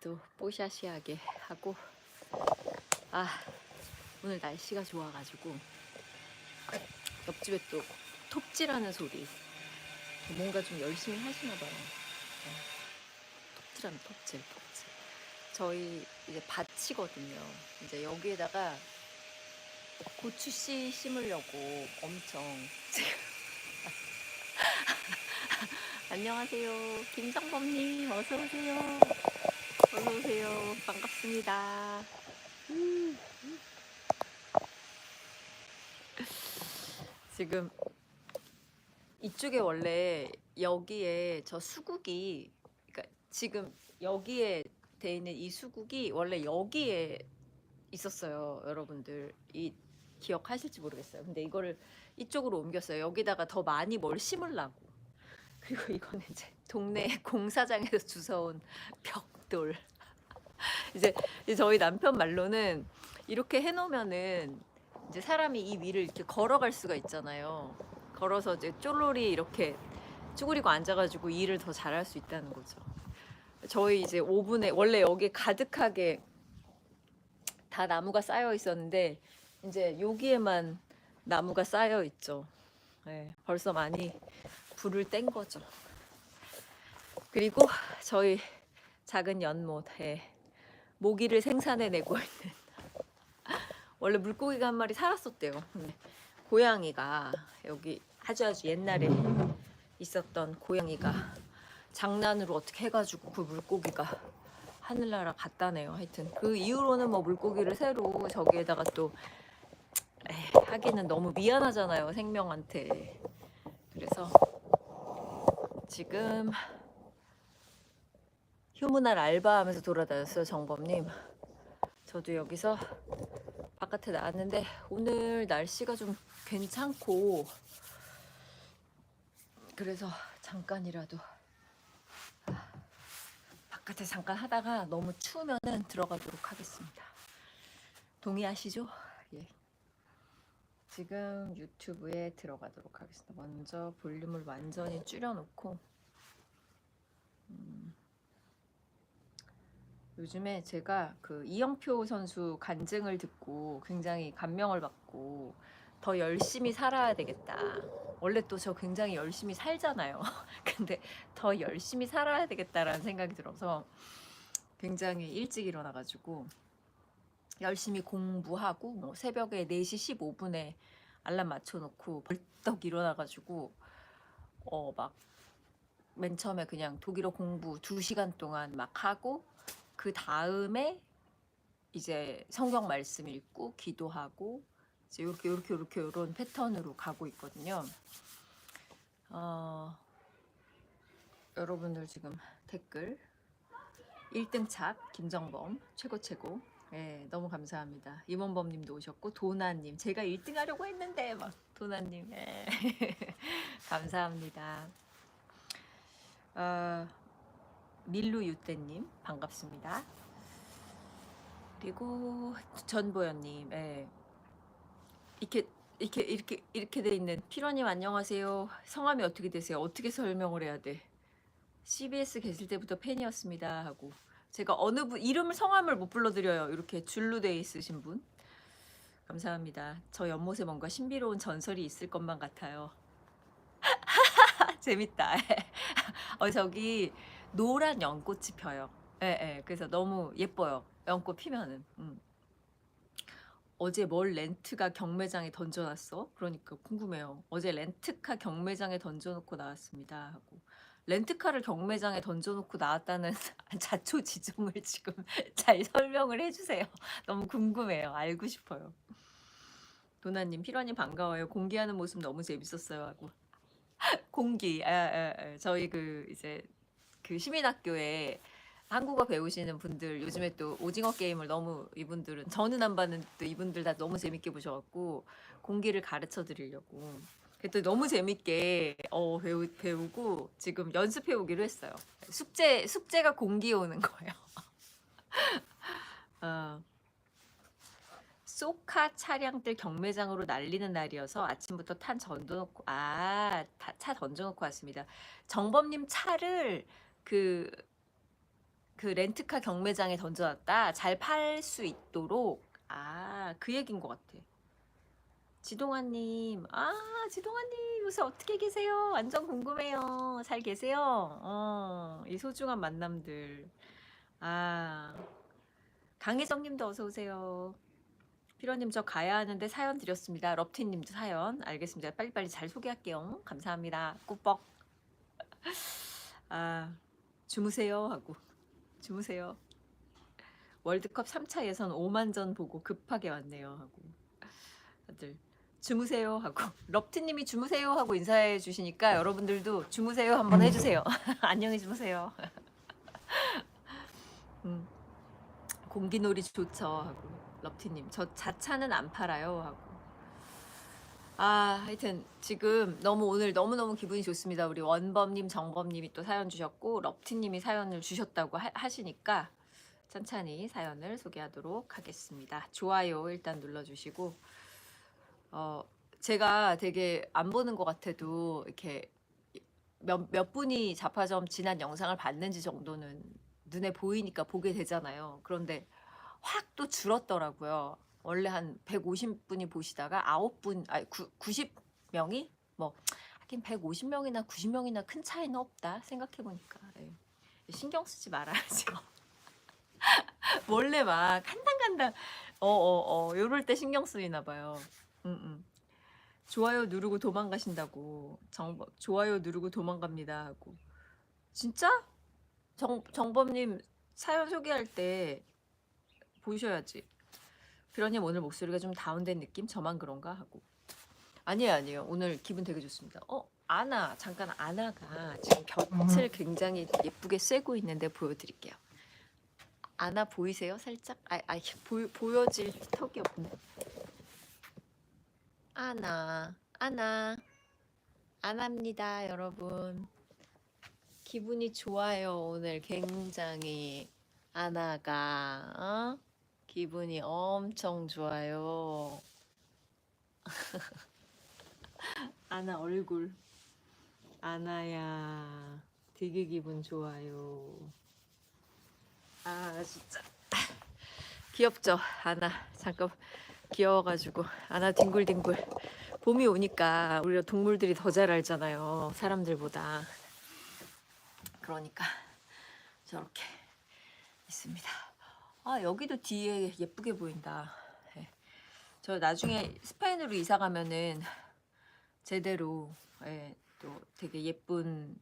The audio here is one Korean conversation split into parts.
또 뽀샤시하게 하고. 아 오늘 날씨가 좋아가지고 옆집에 또 톱질하는 소리. 뭔가 좀 열심히 하시나 봐요. 네. 톱질하는 톱질 톱질. 저희 이제 밭이거든요. 이제 여기에다가 고추 씨 심으려고 엄청 안녕하세요. 김정범님 어서 오세요. 어서 오세요. 반갑습니다. 음. 지금 이쪽에 원래 여기에 저 수국이 그러니까 지금 여기에 돼 있는 이 수국이 원래 여기에 있었어요, 여러분들. 이 기억하실지 모르겠어요. 근데 이거를 이쪽으로 옮겼어요. 여기다가 더 많이 뭘 심으려고. 그리고 이거는 이제 동네 공사장에서 주워온 벽돌. 이제, 이제 저희 남편 말로는 이렇게 해놓으면은 이제 사람이 이 위를 이렇게 걸어갈 수가 있잖아요. 걸어서 이제 쫄놀이 이렇게 쭈그리고 앉아가지고 일을 더 잘할 수 있다는 거죠. 저희 이제 5분에 원래 여기 가득하게 다 나무가 쌓여 있었는데 이제 여기에만 나무가 쌓여 있죠. 네, 벌써 많이 불을 뗀 거죠. 그리고 저희 작은 연못에 모기를 생산해내고 있는 원래 물고기가 한 마리 살았었대요. 고양이가 여기 아주 아주 옛날에 있었던 고양이가 장난으로 어떻게 해가지고 그 물고기가 하늘나라 갔다네요. 하여튼 그 이후로는 뭐 물고기를 새로 저기에다가 또 에이, 하기는 너무 미안하잖아요 생명한테. 그래서 지금 휴무날 알바하면서 돌아다녔어요 정범님. 저도 여기서 바깥에 나왔는데 오늘 날씨가 좀 괜찮고 그래서 잠깐이라도 아, 바깥에 잠깐 하다가 너무 추우면은 들어가도록 하겠습니다. 동의하시죠? 예. 지금 유튜브에 들어가도록 하겠습니다. 먼저 볼륨을 완전히 줄여놓고 요즘에 제가 그 이영표 선수 간증을 듣고 굉장히 감명을 받고 더 열심히 살아야 되겠다. 원래 또 저 굉장히 열심히 살잖아요. 근데 더 열심히 살아야 되겠다라는 생각이 들어서 굉장히 일찍 일어나가지고 열심히 공부하고 뭐 새벽에 4시 15분에 알람 맞춰놓고 벌떡 일어나가지고 어 막 맨 처음에 그냥 독일어 공부 2시간 동안 막 하고 그 다음에 이제 성경 말씀 읽고 기도하고 이제 이렇게 이렇게 이렇게 이런 패턴으로 가고 있거든요. 어, 여러분들 지금 댓글 1등 착 김정범 최고 최고 네, 너무 감사합니다. 임원범 님도 오셨고 도나 님 제가 1등 하려고 했는데 막 도나님 네. 감사합니다. 어, 밀루 유떼님 반갑습니다. 그리고 전보현님, 예. 이렇게 이렇게 이렇게 이렇게 돼 있는 피로님 안녕하세요. 성함이 어떻게 되세요? 어떻게 설명을 해야 돼? CBS 계실 때부터 팬이었습니다 하고 제가 어느 분 이름을 성함을 못 불러드려요. 이렇게 줄로 돼 있으신 분 감사합니다. 저 연못에 뭔가 신비로운 전설이 있을 것만 같아요. 재밌다. 어 저기 노란 연꽃이 펴요. 예, 예. 그래서 너무 예뻐요. 연꽃 피면은. 음. 어제 뭘 렌트가 경매장에 던져놨어? 그러니까 궁금해요. 어제 렌트카 경매장에 던져놓고 나왔습니다. 하고 렌트카를 경매장에 던져놓고 나왔다는 자초지종을 지금 잘 설명을 해주세요. 너무 궁금해요. 알고 싶어요. 도나님, 피라님 반가워요. 공기하는 모습 너무 재밌었어요. 하고 공기. 아, 아, 아. 저희 그 이제 그 시민학교에 한국어 배우시는 분들 요즘에 또 오징어 게임을 너무 이분들은 저는 안 봤는데 또 이분들 다 너무 재밌게 보셔갖고 공기를 가르쳐 드리려고 또 너무 재밌게 어, 배우, 배우고 지금 연습해 오기로 했어요. 숙제 숙제가 공기 오는 거예요. 어. 소카 차량들 경매장으로 날리는 날이어서 아침부터 탄 던져놓고 아 차 던져놓고 왔습니다. 정범님 차를 그 그 렌트카 경매장에 던져놨다 잘 팔 수 있도록 아 그 얘기인 것 같아. 지동아님, 아 지동아님 요새 어떻게 계세요? 완전 궁금해요. 잘 계세요? 어, 이 소중한 만남들. 아 강혜정님도 어서 오세요. 피로님 저 가야 하는데 사연 드렸습니다. 럽티님도 사연 알겠습니다. 빨리빨리 잘 소개할게요. 감사합니다. 꾸뻑. 아 주무세요 하고 주무세요. 월드컵 3차 예선 5만 전 보고 급하게 왔네요 하고 다들 주무세요 하고 럽티님이 주무세요 하고 인사해 주시니까 여러분들도 주무세요 한번 해주세요. 안녕히 주무세요. 음, 공기놀이 좋죠 하고 럽티님 저 자차는 안 팔아요 하고 아 하여튼 지금 너무 오늘 너무너무 기분이 좋습니다. 우리 원범님 정범님이 또 사연 주셨고 럽티님이 사연을 주셨다고 하, 하시니까 천천히 사연을 소개하도록 하겠습니다. 좋아요 일단 눌러주시고 어 제가 되게 안 보는 것 같아도 이렇게 몇, 몇 분이 자파점 지난 영상을 봤는지 정도는 눈에 보이니까 보게 되잖아요. 그런데 확 또 줄었더라고요. 원래 한 150분이 보시다가 9분, 아니 90명이 뭐 하긴 150명이나 90명이나 큰 차이는 없다 생각해 보니까 예. 신경 쓰지 말아야죠. 원래 막 간당간당 어어어 요럴 때 신경 쓰이나 봐요. 음, 음. 좋아요 누르고 도망가신다고 정 좋아요 누르고 도망갑니다 하고 진짜 정 정범님 사연 소개할 때 보셔야지. 피로님 오늘 목소리가 좀 다운된 느낌? 저만 그런가 하고. 아니에요, 아니에요. 오늘 기분 되게 좋습니다. 어, 아나 잠깐 아나가 지금 곁을 굉장히 예쁘게 쐬고 있는데 보여드릴게요. 아나 보이세요? 살짝? 아, 아 보, 보여질 턱이 없네. 아나, 아나, 아나입니다, 여러분. 기분이 좋아요, 오늘 굉장히. 아나가, 어? 기분이 엄청 좋아요. 아나 얼굴. 아나야, 되게 기분 좋아요. 아, 진짜. 귀엽죠? 아나. 잠깐 귀여워가지고. 아나 뒹굴뒹굴. 봄이 오니까 우리가 동물들이 더 잘 알잖아요. 사람들보다. 그러니까 저렇게 있습니다. 아 여기도 뒤에 예쁘게 보인다. 예. 저 나중에 스페인으로 이사 가면은 제대로 예, 또 되게 예쁜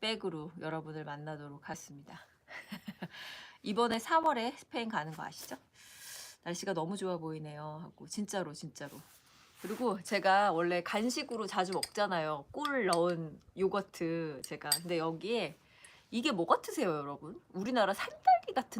백으로 여러분을 만나도록 하겠습니다. 이번에 4월에 스페인 가는 거 아시죠? 날씨가 너무 좋아 보이네요. 하고 진짜로 진짜로. 그리고 제가 원래 간식으로 자주 먹잖아요. 꿀 넣은 요거트 제가. 근데 여기에 이게 뭐 같으세요, 여러분? 우리나라 산딸기 같은